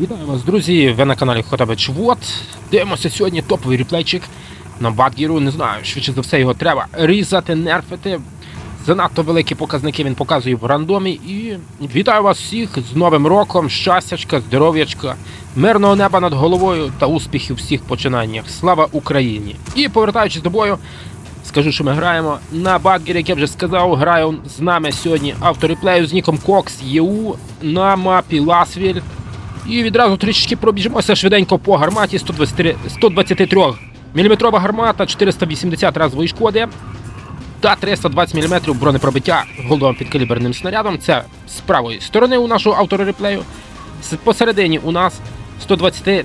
Вітаю вас, друзі! Ви на каналі Хотабич Вот. Дивимося сьогодні топовий реплейчик на Бадгіру. Не знаю, швидше за все його треба різати, нерфити. Занадто великі показники він показує в рандомі. І вітаю вас всіх з Новим роком, щастячка, здоров'ячка, мирного неба над головою та успіхів у всіх починаннях. Слава Україні! І повертаючись до бою, Скажу, що ми граємо на Бадгері, як я вже сказав, граю з нами сьогодні автореплею з ніком Cox EU на мапі Ласвіль. І відразу трішечки пробіжимося швиденько по гарматі 123, 123 мм гармата, 480 разової шкоди та 320 мм бронепробиття голдовим підкаліберним снарядом. Це з правої сторони у нашого автореплею. С- Посередині у нас 123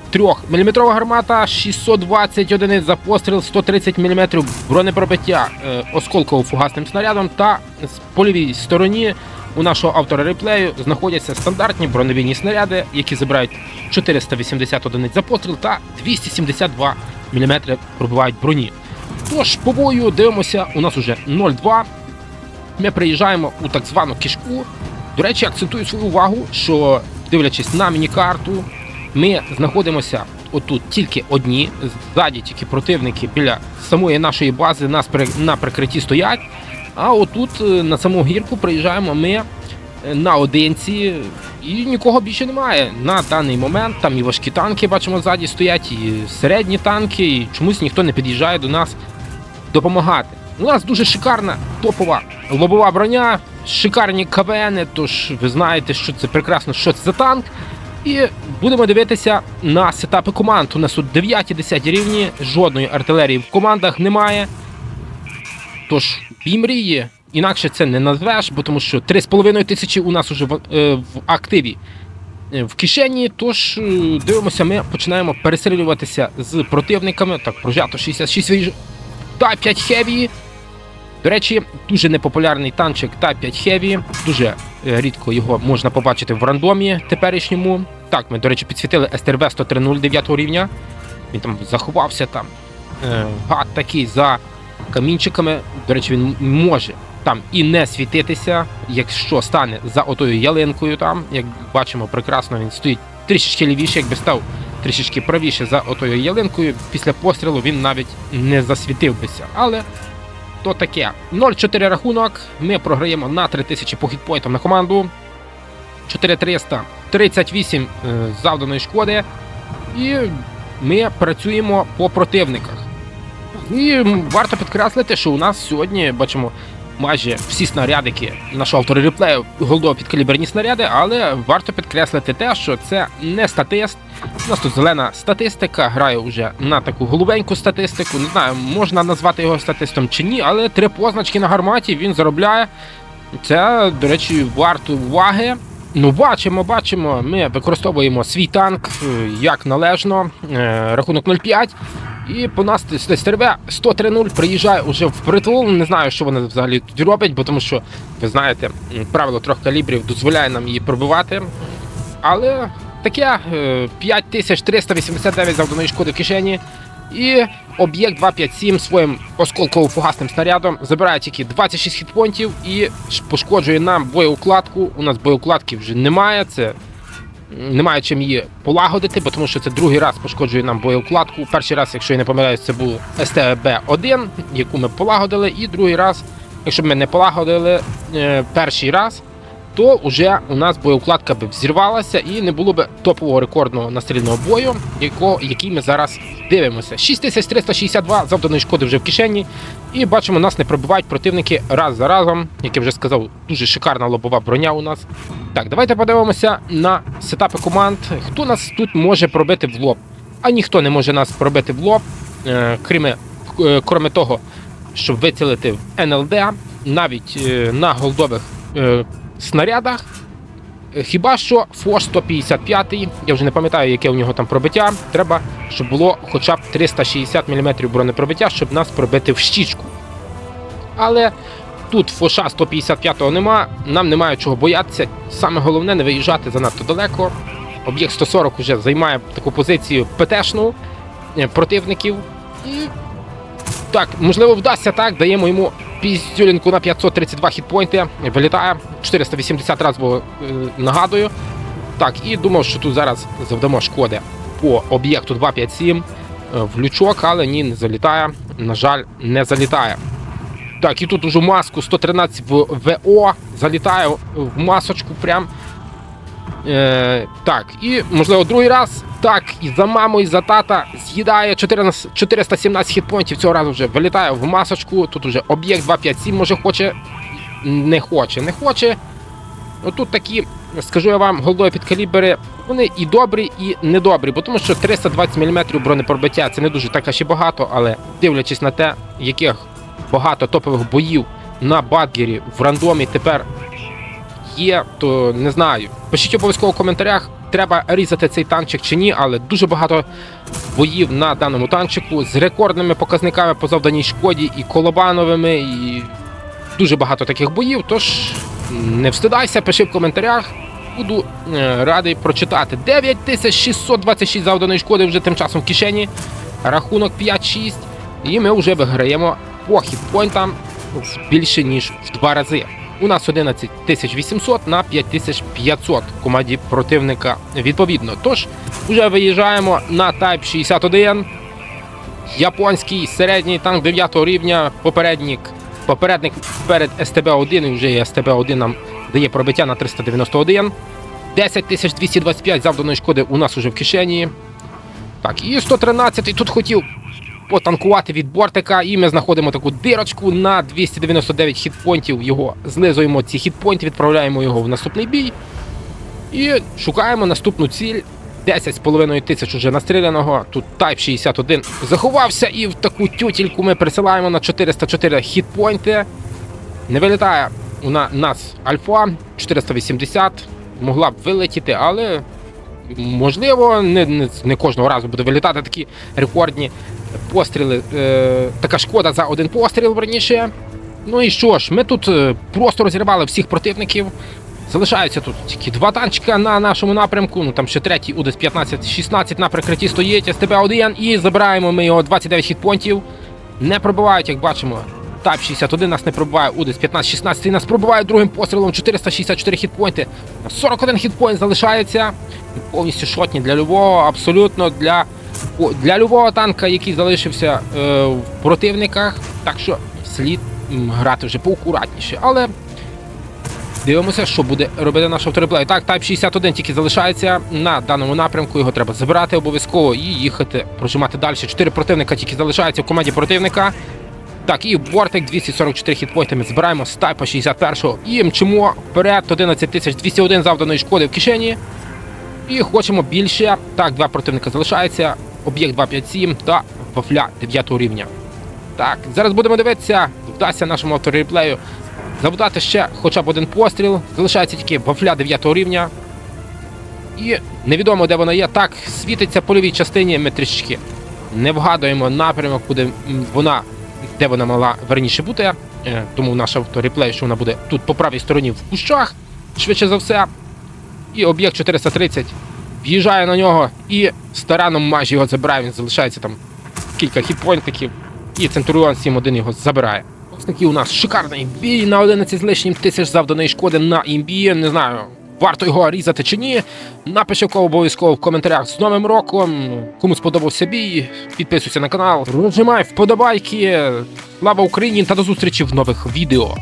мм гармата, 620 одиниць за постріл, 130 мм бронепробиття е, осколково-фугасним снарядом. Та з польовій стороні у нашого автора реплею знаходяться стандартні бронебійні снаряди, які забирають 480 одиниць за постріл та 272 мм пробивають броні. Тож, по бою дивимося, у нас уже 0-2. Ми приїжджаємо у так звану кішку. До речі, акцентую свою увагу, що дивлячись на міні-карту, ми знаходимося отут тільки одні, ззаді тільки противники біля самої нашої бази нас на прикритті стоять. А отут е, на саму гірку приїжджаємо ми е, наодинці, і нікого більше немає. На даний момент там і важкі танки бачимо ззаді стоять, і середні танки, і чомусь ніхто не під'їжджає до нас допомагати. У нас дуже шикарна топова лобова броня, шикарні КВН, тож ви знаєте, що це прекрасно, що це за танк. І будемо дивитися на сетапи команд. У нас тут 9-10 рівні, жодної артилерії в командах немає. Тож, і мрії, інакше це не назвеш, бо тому що 3,5 тисячі у нас уже в, е, в активі е, в кишені. Тож е, дивимося, ми починаємо перестрілюватися з противниками. Так, прожато 66 виїж... та 5 Heavy. До речі, дуже непопулярний танчик та 5 Heavy. Дуже е, рідко його можна побачити в рандомі теперішньому. Так, ми, до речі, підсвітили СТРВ 103 9 рівня. Він там заховався там. Гад такий за камінчиками. До речі, він може там і не світитися, якщо стане за отою ялинкою. Там, як бачимо, прекрасно він стоїть трішечки лівіше, якби став трішечки правіше за отою ялинкою. Після пострілу він навіть не засвітив бися. Але то таке. 0-4 рахунок. Ми програємо на 3000 по хітпоінтам на команду. 4300, 38 е, завданої шкоди. І ми працюємо по противниках. І варто підкреслити, що у нас сьогодні бачимо майже всі снарядики нашого автора реплею голдово підкаліберні снаряди, але варто підкреслити те, що це не статист. У нас тут зелена статистика, грає вже на таку голубеньку статистику. Не знаю, можна назвати його статистом чи ні, але три позначки на гарматі він заробляє. Це, до речі, варто уваги. Ну, бачимо, бачимо. Ми використовуємо свій танк е, як належно. Е, Рахунок 0,5. І по нас СТРВ 103-0 приїжджає уже в притул. Не знаю, що вони взагалі тут роблять, бо тому що, ви знаєте, правило трьох калібрів дозволяє нам її пробивати. Але таке е, 5389 завданої шкоди в кишені. І об'єкт 257 своїм осколково-фугасним снарядом забирає тільки 26 хітпонтів і пошкоджує нам боєукладку. У нас боєукладки вже немає. Це немає чим її полагодити, бо тому що це другий раз пошкоджує нам боєукладку. Перший раз, якщо я не помиляюсь, це був СТБ-1, яку ми полагодили, і другий раз, якщо б ми не полагодили е, перший раз, то вже у нас боєукладка б взірвалася і не було б топового рекордного настрільного бою, якого, який ми зараз дивимося. 6362 завданої шкоди вже в кишені. І бачимо, нас не пробивають противники раз за разом. Як я вже сказав, дуже шикарна лобова броня у нас. Так, давайте подивимося на сетапи команд. Хто нас тут може пробити в лоб? А ніхто не може нас пробити в лоб, е, крім, е, кроме того, щоб вицілити в НЛД, навіть е, на голдових снарядах. Е, Хіба що Фош 155, я вже не пам'ятаю, яке у нього там пробиття. Треба, щоб було хоча б 360 мм бронепробиття, щоб нас пробити в щічку. Але тут Фоша 155 нема, нам немає чого боятися. Саме головне не виїжджати занадто далеко. Об'єкт 140 вже займає таку позицію ПТшну е, противників. І так, можливо, вдасться так. Даємо йому піздюлінку на 532 хітпойнти. Вилітає 480 разів, бо, е, нагадую. Так, і думав, що тут зараз завдамо шкоди по об'єкту 257 е, в лючок, але ні, не залітає. На жаль, не залітає. Так, і тут уже маску 113 в ВО. Залітає в масочку прям. Е, так, і можливо другий раз. Так, і за маму, і за тата з'їдає 14 417 хітпоінтів. Цього разу вже вилітає в масочку. Тут уже об'єкт 257 може хоче. Не хоче, не хоче. Ну тут такі, скажу я вам, голдові підкалібери, вони і добрі, і недобрі, бо тому що 320 мм бронепробиття це не дуже так аж багато, але дивлячись на те, яких багато топових боїв на Бадгері в рандомі тепер є, то не знаю. Пишіть обов'язково в коментарях, треба різати цей танчик чи ні, але дуже багато боїв на даному танчику з рекордними показниками по завданій шкоді і колобановими, і дуже багато таких боїв. Тож не встидайся, пиши в коментарях. Буду е, радий прочитати. 9626 завданої шкоди вже тим часом в кишені. Рахунок 5-6. І ми вже виграємо по хітпойнтам більше ніж в два рази. У нас 11800 на 5500 команді противника відповідно. Тож вже виїжджаємо на Type 61. Японський середній танк 9 рівня, попередник, попередник перед СТБ-1 і вже і СТБ-1 нам дає пробиття на 391. 10225 завданої шкоди у нас уже в кишені. Так, і 113 тут хотів потанкувати від бортика, і ми знаходимо таку дирочку на 299 хітпонтів. Його злизуємо ці хітпонти, відправляємо його в наступний бій. І шукаємо наступну ціль. 10,5 тисяч уже настріляного. Тут Type 61 заховався, і в таку тютільку ми присилаємо на 404 хітпойнти. Не вилітає у нас Альфа 480. Могла б вилетіти, але можливо, не, не, не кожного разу буде вилітати такі рекордні постріли. Е, така шкода за один постріл верніше. Ну і що ж, ми тут е, просто розірвали всіх противників. Залишаються тут тільки два танчика на нашому напрямку. Ну там ще третій УДС 15-16 на прикритті стоїть, СТБ-1 і забираємо ми його 29 хітпонтів. Не пробивають, як бачимо. Тайп 61 нас не пробиває, УДС 15-16 нас пробиває другим пострілом 464 хітпойнти. 41 хітпойнт залишається. Повністю шотні для любого, абсолютно для, для любого танка, який залишився е, в противниках. Так що слід грати вже поакуратніше. Але Дивимося, що буде робити наш автореплей. Так, Type 61 тільки залишається на даному напрямку. Його треба забирати обов'язково і їхати, прожимати далі. Чотири противника тільки залишаються в команді противника. Так, і бортик 244 хітпойнти ми збираємо з Type 61 і мчимо вперед 11201 завданої шкоди в кишені. І хочемо більше. Так, два противника залишаються. Об'єкт 257 та вафля 9 рівня. Так, зараз будемо дивитися, вдасться нашому автореплею завдати ще хоча б один постріл. Залишається тільки вафля 9 рівня. І невідомо, де вона є. Так, світиться по лівій частині ми не вгадуємо напрямок, куди вона, де вона мала верніше бути. Е, Тому наш автореплей, що вона буде тут по правій стороні в кущах, швидше за все. І об'єкт 430 в'їжджає на нього і стараном майже його забирає. Він залишається там кілька хітпойнтиків. І Центуріон 7-1 його забирає. Ось такий у нас шикарний бій на 11 з лишнім тисяч завданої шкоди на імбі. Не знаю, варто його різати чи ні. Напиши обов'язково в коментарях з Новим роком. Кому сподобався бій, підписуйся на канал, розжимай вподобайки. Слава Україні та до зустрічі в нових відео.